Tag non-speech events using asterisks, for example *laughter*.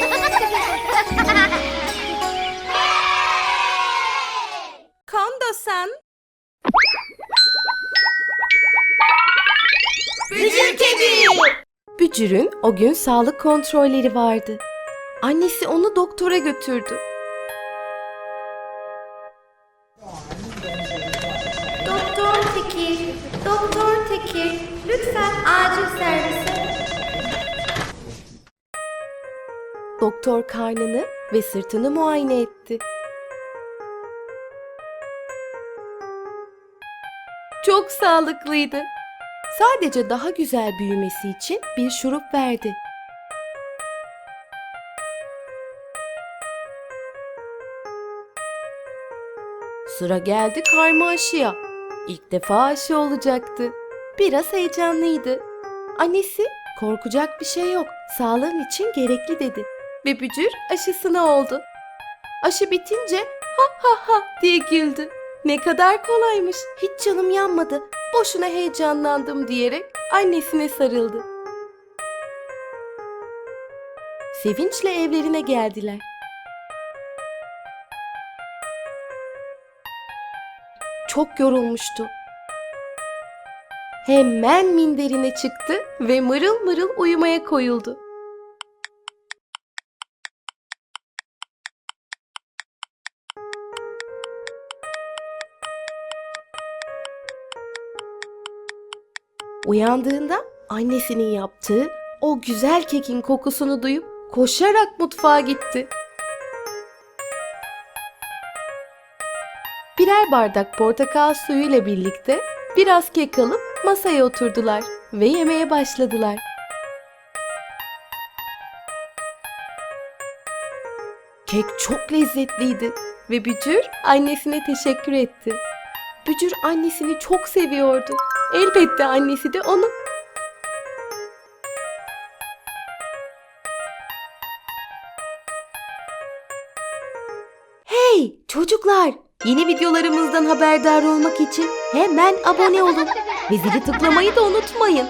*laughs* Kondo-san. Bücür kedi. Bücür'ün o gün sağlık kontrolleri vardı. Annesi onu doktora götürdü. Doktor Tekir, Doktor Tekir, lütfen acil servise. Doktor karnını ve sırtını muayene etti. Çok sağlıklıydı. Sadece daha güzel büyümesi için bir şurup verdi. Sıra geldi karma aşıya. İlk defa aşı olacaktı. Biraz heyecanlıydı. Annesi korkacak bir şey yok. Sağlığın için gerekli dedi. Ve bücür aşısına oldu. Aşı bitince ha ha ha diye güldü. Ne kadar kolaymış. Hiç canım yanmadı. Boşuna heyecanlandım diyerek annesine sarıldı. Sevinçle evlerine geldiler. Çok yorulmuştu. Hemen minderine çıktı ve mırıl mırıl uyumaya koyuldu. Uyandığında annesinin yaptığı o güzel kekin kokusunu duyup koşarak mutfağa gitti. Birer bardak portakal suyu ile birlikte biraz kek alıp masaya oturdular ve yemeye başladılar. Kek çok lezzetliydi ve Bücür annesine teşekkür etti. Bücür annesini çok seviyordu. Elbette annesi de onu. Hey çocuklar! Yeni videolarımızdan haberdar olmak için hemen abone olun ve zili tıklamayı da unutmayın.